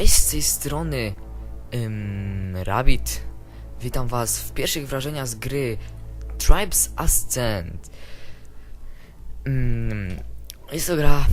Cześć z tej strony ym, Rabbit. Witam was w pierwszych wrażeniach z gry Tribes Ascent. Ym, jest to gra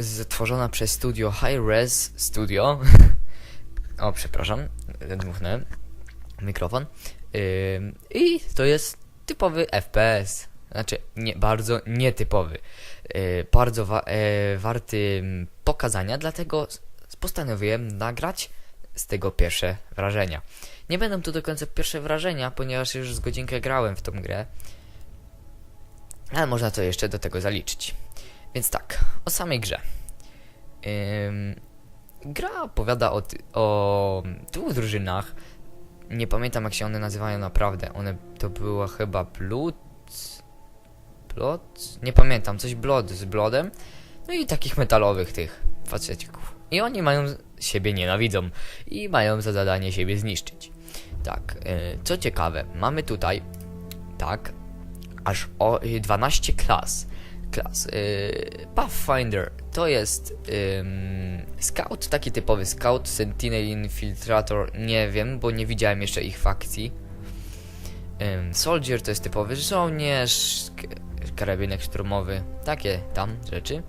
stworzona przez studio High Res Studio. o, przepraszam, dmuchnąłem mikrofon. Ym, I to jest typowy FPS. Znaczy, nie, bardzo nietypowy. Yy, bardzo wa e, warty mm, pokazania, dlatego postanowiłem nagrać z tego pierwsze wrażenia. Nie będą to do końca pierwsze wrażenia, ponieważ już z godzinkę grałem w tą grę. Ale można to jeszcze do tego zaliczyć. Więc tak, o samej grze. Ym, gra opowiada o, o dwóch drużynach. Nie pamiętam jak się one nazywają naprawdę. One to była chyba Blood. Blood? Nie pamiętam, coś Blood z Bloodem. No i takich metalowych tych facecików. I oni mają siebie nienawidzą i mają za zadanie siebie zniszczyć. Tak, y, co ciekawe, mamy tutaj tak aż o y, 12 klas. Klas. y, Pathfinder to jest scout, taki typowy scout, sentinel, infiltrator, nie wiem, bo nie widziałem jeszcze ich fakcji. Soldier to jest typowy żołnierz, karabinek szturmowy, takie tam rzeczy.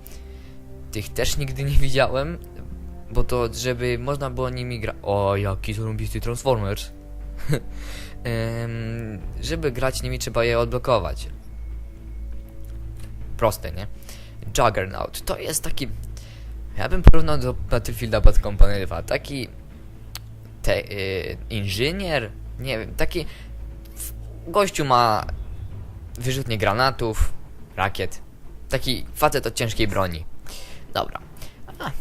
Tych też nigdy nie widziałem, bo to żeby można było nimi grać. O, jaki zarąbisty Transformers. Ym, żeby grać nimi trzeba je odblokować. Proste, nie? Juggernaut to jest taki. Ja bym porównał do Battlefielda Bad Company 2. Taki. Te, y, inżynier? Nie wiem, taki. Gościu ma wyrzutnie granatów, rakiet. Taki facet od ciężkiej broni. Dobra. A,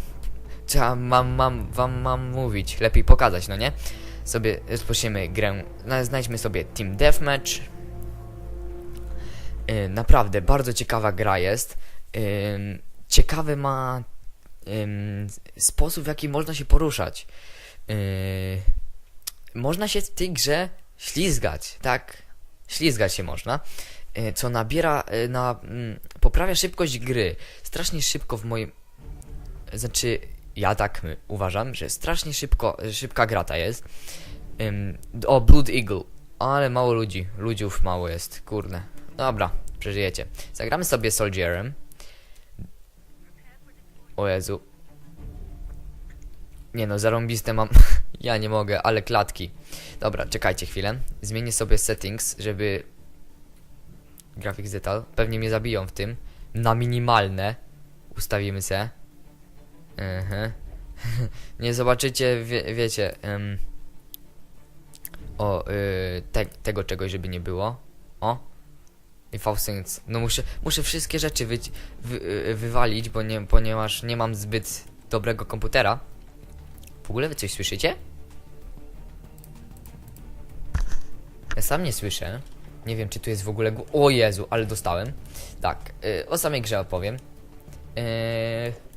ja mam, mam, wam mam mówić? Lepiej pokazać, no nie? Sobie rozpoczniemy grę. na- Znajdźmy sobie Team Deathmatch. Yy, naprawdę, bardzo ciekawa gra jest. Ym, ciekawy ma ym, sposób, w jaki można się poruszać. Można się w tej grze ślizgać, tak? Ślizgać się można. Co nabiera, na, mm, poprawia szybkość gry. Strasznie szybko w moim... Znaczy, ja tak y, uważam, że strasznie szybko, szybka gra ta jest. O, Blood Eagle. Ale mało ludzi. Ludziów mało jest, kurde. Dobra, przeżyjecie. Zagramy sobie Soldierem. O Jezu. Nie no, zarąbiste mam... ja nie mogę, ale klatki. Dobra, czekajcie chwilę. Zmienię sobie settings, żeby... Graphics Detail. Pewnie mnie zabiją w tym. Na minimalne. Ustawimy se. Mhm. nie zobaczycie, wie, wiecie... ym, o, y, te, tego czegoś, żeby nie było. O. I Faustings. No muszę, muszę wszystkie rzeczy wy, wy, wywalić, bo nie, ponieważ nie mam zbyt dobrego komputera. W ogóle wy coś słyszycie? Ja sam nie słyszę. Nie wiem, czy tu jest w ogóle... O Jezu, ale dostałem. Tak, y, o samej grze opowiem. Yy,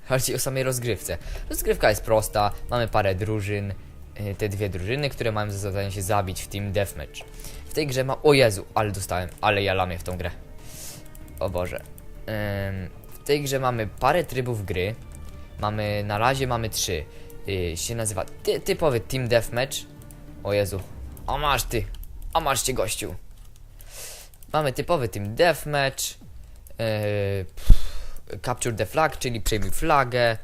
bardziej o samej rozgrywce. Rozgrywka jest prosta, mamy parę drużyn, yy, te dwie drużyny, które mają za zadanie się zabić w Team Deathmatch. W tej grze ma... O Jezu, ale dostałem, ale ja lamię w tą grę. O Boże. W tej grze mamy parę trybów gry. Mamy, na razie mamy trzy. Yy, się nazywa ty, typowy Team Deathmatch. O Jezu. O masz ty. O masz cię gościu. Mamy typowy Team Deathmatch. Yy, Capture the Flag, czyli przejmij flagę.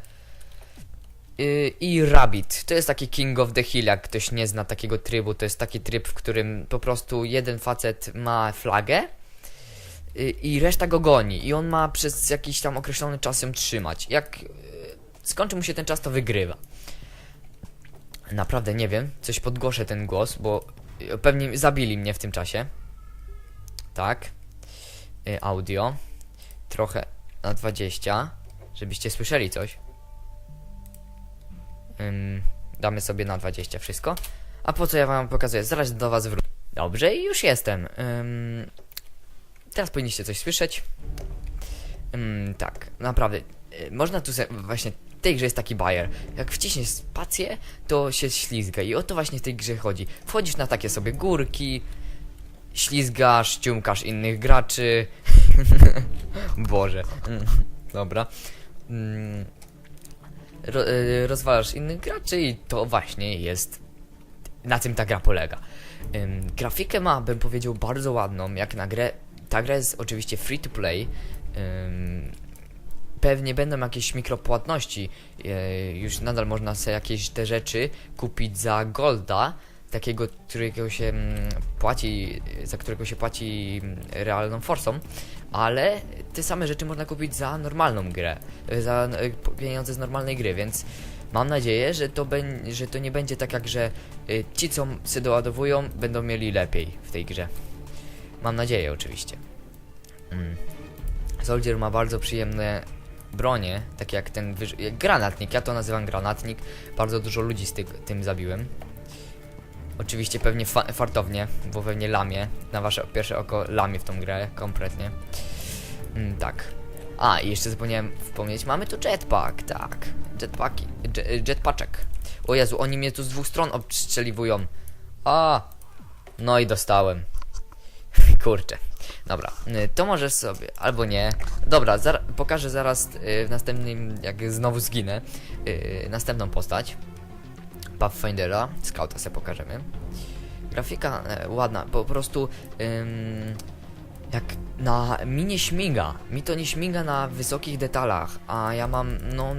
Yy, I Rabbit. To jest taki King of the Hill, jak ktoś nie zna takiego trybu. To jest taki tryb, w którym po prostu jeden facet ma flagę yy, i reszta go goni. I on ma przez jakiś tam określony czas ją trzymać. Jak yy, skończy mu się ten czas, to wygrywa. Naprawdę nie wiem. Coś podgłoszę ten głos, bo pewnie zabili mnie w tym czasie. Tak. Audio. Trochę na 20, żebyście słyszeli coś. Ym, damy sobie na 20 wszystko. A po co ja wam pokazuję? Zaraz do was wrócę. Dobrze, i już jestem. Ym, teraz powinniście coś słyszeć. Ym, tak, naprawdę. Y, można tu właśnie w tej grze jest taki bajer. Jak wciśniesz spację, to się ślizga. I o to właśnie w tej grze chodzi. Wchodzisz na takie sobie górki, ślizgasz, ciumkasz innych graczy. Boże. Dobra. Mm, ro, y, rozwalasz innych graczy i to właśnie jest na tym ta gra polega. Grafikę ma, bym powiedział, bardzo ładną, jak na grę. Ta gra jest oczywiście free to play. Pewnie będą jakieś mikropłatności. Yy, już nadal można sobie jakieś te rzeczy kupić za golda, takiego, którego się mm, płaci, za którego się płaci mm, realną forsą, ale te same rzeczy można kupić za normalną grę, za y, pieniądze z normalnej gry, więc mam nadzieję, że to, że to nie będzie tak jak, że y, ci, co się doładowują, będą mieli lepiej w tej grze. Mam nadzieję, oczywiście. Mm. Soldier ma bardzo przyjemne bronie, takie jak ten granatnik, ja to nazywam granatnik. Bardzo dużo ludzi z ty- tym zabiłem. Oczywiście pewnie fa- fartownie, bo pewnie lamie, na wasze pierwsze oko lamie w tą grę kompletnie. Mm, tak. A, i jeszcze zapomniałem wspomnieć, mamy tu jetpack, tak. Jetpacki, jet, jetpaczek. O Jezu, oni mnie tu z dwóch stron obstrzeliwują. A, no i dostałem. Kurczę. Dobra, y, to możesz sobie, albo nie. Dobra, zar pokażę zaraz y, w następnym, jak znowu zginę, y, następną postać. Pathfindera, Scouta sobie pokażemy. Grafika e, ładna, po prostu ym, jak na mi nie śmiga, mi to nie śmiga na wysokich detalach, a ja mam, no...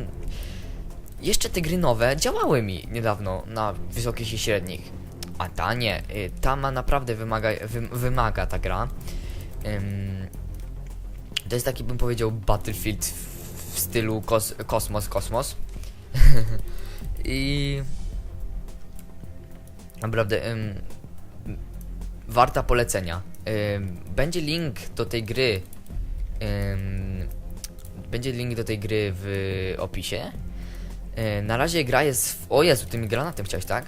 Jeszcze te gry nowe działały mi niedawno na wysokich i średnich. A ta nie, y, ta ma naprawdę wymaga, wy, wymaga ta gra. Ym, to jest taki, bym powiedział, Battlefield w, w stylu kos, kosmos, kosmos. I naprawdę ym, warta polecenia. Ym, będzie link do tej gry. Ym, będzie link do tej gry w opisie. Yy, na razie gra jest w... O Jezu, tym granatem chciałeś, tak?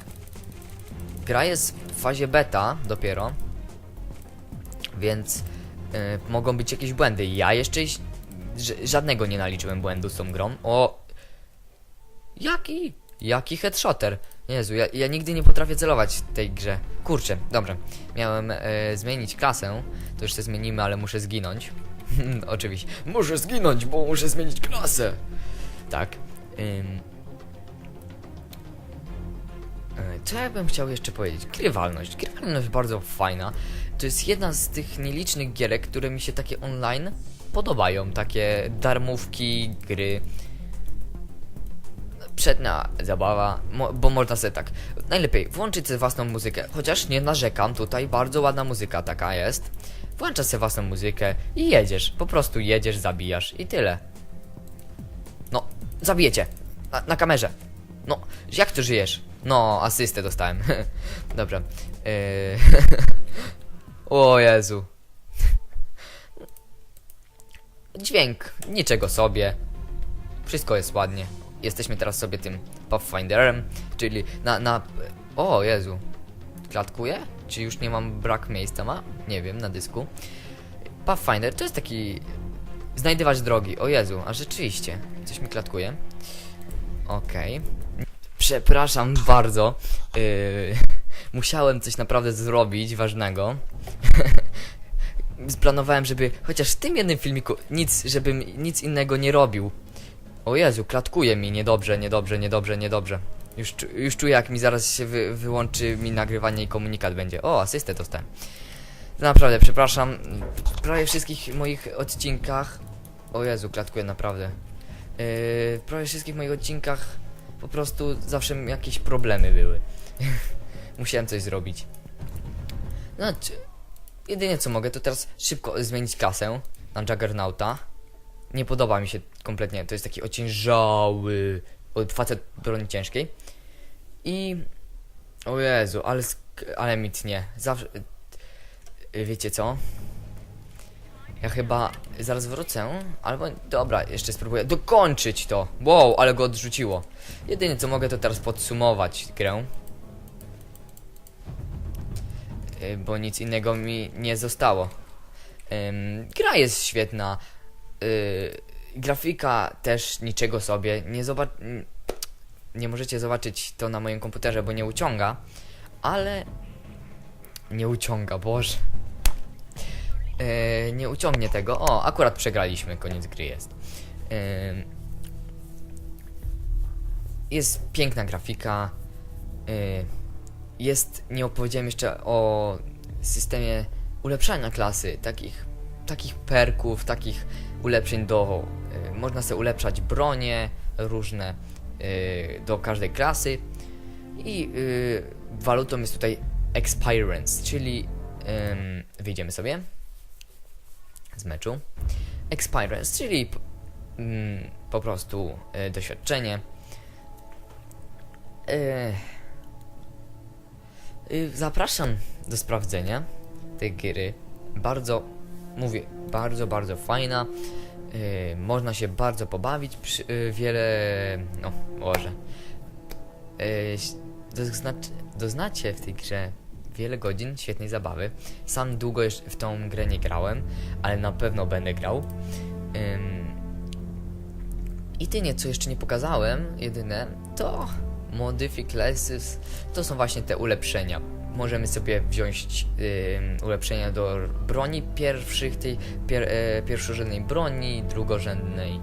Gra jest w fazie beta dopiero. Więc y, mogą być jakieś błędy. Ja jeszcze żadnego nie naliczyłem błędu z tą grą. O! Jaki? Jaki headshotter? Jezu, ja, ja nigdy nie potrafię celować w tej grze. Kurczę, dobrze. Miałem e, zmienić klasę. To już się zmienimy, ale muszę zginąć. Oczywiście. Muszę zginąć, bo muszę zmienić klasę. Tak. Ym. E, Co ja bym chciał jeszcze powiedzieć? Grywalność. Grywalność bardzo fajna. To jest jedna z tych nielicznych gierek, które mi się takie online podobają. Takie darmówki, gry. Przednia zabawa, mo bo można sobie tak. Najlepiej włączyć sobie własną muzykę. Chociaż nie narzekam, tutaj bardzo ładna muzyka taka jest. Włączasz sobie własną muzykę i jedziesz. Po prostu jedziesz, zabijasz i tyle. No, zabijecie. Na, na kamerze. No, jak ty żyjesz? No, asystę dostałem. Dobra. Yy... o Jezu. Dźwięk, niczego sobie. Wszystko jest ładnie. Jesteśmy teraz sobie tym Pathfinderem, czyli na, na... O Jezu. Klatkuje? Czy już nie mam brak miejsca ma? Nie wiem, na dysku. Pathfinder to jest taki... Znajdywać drogi. O Jezu, a rzeczywiście. Coś mi klatkuje. Okej. Przepraszam bardzo. Yy, musiałem coś naprawdę zrobić ważnego. Splanowałem, żeby chociaż w tym jednym filmiku nic, żebym nic innego nie robił. O Jezu, klatkuje mi niedobrze, niedobrze, niedobrze, niedobrze. Już, już czuję, jak mi zaraz się wy, wyłączy mi nagrywanie i komunikat będzie. O, asystę dostałem. Naprawdę, przepraszam. W prawie wszystkich moich odcinkach. O Jezu, klatkuje naprawdę. Yy, w prawie wszystkich moich odcinkach po prostu zawsze jakieś problemy były. Musiałem coś zrobić. Znaczy, jedynie co mogę, to teraz szybko zmienić klasę na Juggernauta. Nie podoba mi się kompletnie, to jest taki ociężały facet broni ciężkiej. I... O Jezu, ale, ale mi. Zawsze... y, Wiecie co? Ja chyba zaraz wrócę, albo dobra, jeszcze spróbuję dokończyć to. Wow, ale go odrzuciło. Jedynie co mogę to teraz podsumować grę. Y, Bo nic innego mi nie zostało. Gra jest świetna. Y, grafika też niczego sobie. Nie zobacz... n- Nie możecie zobaczyć to na moim komputerze, bo nie uciąga. Ale... Nie uciąga, boże. Yy, nie uciągnie tego. O, akurat przegraliśmy, koniec gry jest. Yy, jest piękna grafika. y, jest, nie opowiedziałem jeszcze o systemie ulepszania klasy, takich, takich perków, takich ulepszeń do. y, można sobie ulepszać bronie różne y, do każdej klasy. I y, walutą jest tutaj expirance, czyli wyjdziemy sobie z meczu. Expirance, czyli mm, po prostu doświadczenie. Y, zapraszam do sprawdzenia tej gry. Bardzo, mówię, bardzo, bardzo fajna. Y, można się bardzo pobawić. Przy, y, wiele, no, może. Y, doznac- doznacie w tej grze wiele godzin świetnej zabawy. Sam długo jeszcze w tą grę nie grałem, ale na pewno będę grał. I tynie, co jeszcze nie pokazałem, jedyne, to Modify Classes, to są właśnie te ulepszenia. Możemy sobie wziąć ulepszenia do broni pierwszych, tej pier, e, pierwszorzędnej broni, drugorzędnej.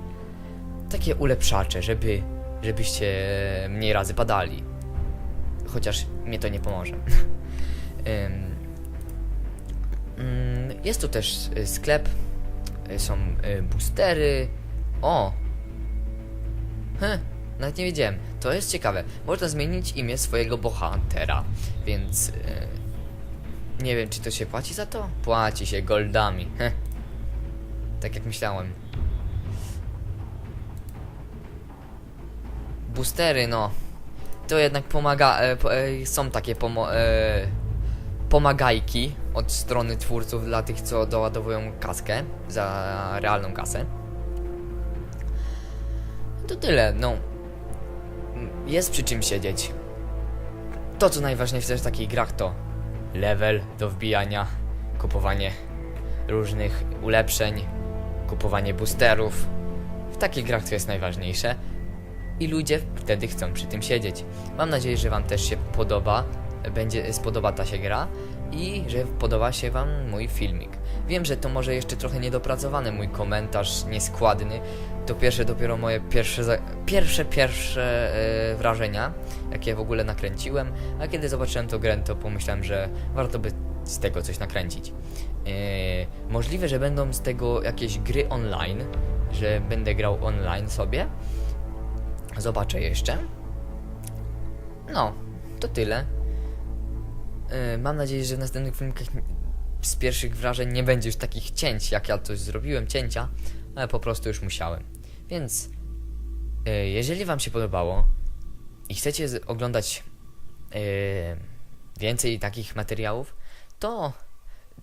Takie ulepszacze, żeby, żebyście mniej razy padali. Chociaż mnie to nie pomoże. Mm, Jest tu też y, sklep, y, są y, boostery. O! Heh, nawet nie wiedziałem. To jest ciekawe. Można zmienić imię swojego bohatera, więc y, nie wiem, czy to się płaci za to? Płaci się goldami. Heh. Tak jak myślałem. Boostery, no. To jednak pomaga. E, po, e, są takie pomo- e, pomagajki od strony twórców dla tych, co doładowują kaskę za realną kasę. To tyle, no. Jest przy czym siedzieć. To, co najważniejsze w takich grach, to level do wbijania, kupowanie różnych ulepszeń, kupowanie boosterów. W takich grach to jest najważniejsze i ludzie wtedy chcą przy tym siedzieć. Mam nadzieję, że Wam też się podoba, będzie spodoba ta się gra i że podoba się Wam mój filmik. Wiem, że to może jeszcze trochę niedopracowany mój komentarz, nieskładny. To pierwsze dopiero moje pierwsze, pierwsze, pierwsze e, wrażenia, jakie w ogóle nakręciłem, a kiedy zobaczyłem to grę, to pomyślałem, że warto by z tego coś nakręcić. E, możliwe, że będą z tego jakieś gry online, że będę grał online sobie. Zobaczę jeszcze. No, to tyle. Yy, mam nadzieję, że w następnych filmikach z pierwszych wrażeń nie będzie już takich cięć, jak ja to zrobiłem, cięcia, ale po prostu już musiałem. Więc, yy, jeżeli Wam się podobało i chcecie oglądać yy, więcej takich materiałów, to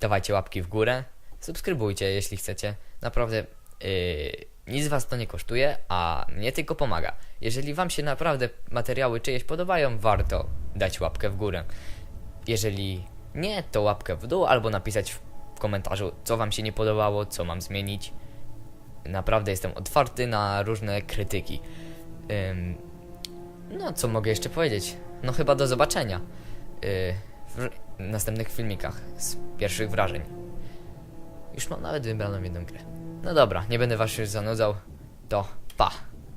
dawajcie łapki w górę, subskrybujcie, jeśli chcecie. Naprawdę yy, nic was to nie kosztuje, a mnie tylko pomaga. Jeżeli wam się naprawdę materiały czyjeś podobają, warto dać łapkę w górę. Jeżeli nie, to łapkę w dół albo napisać w komentarzu, co wam się nie podobało, co mam zmienić. Naprawdę jestem otwarty na różne krytyki. Ym, no, co mogę jeszcze powiedzieć? No, chyba do zobaczenia yy, w następnych filmikach z pierwszych wrażeń. Już mam nawet wybraną jedną grę. No dobra, nie będę was już zanudzał. To pa.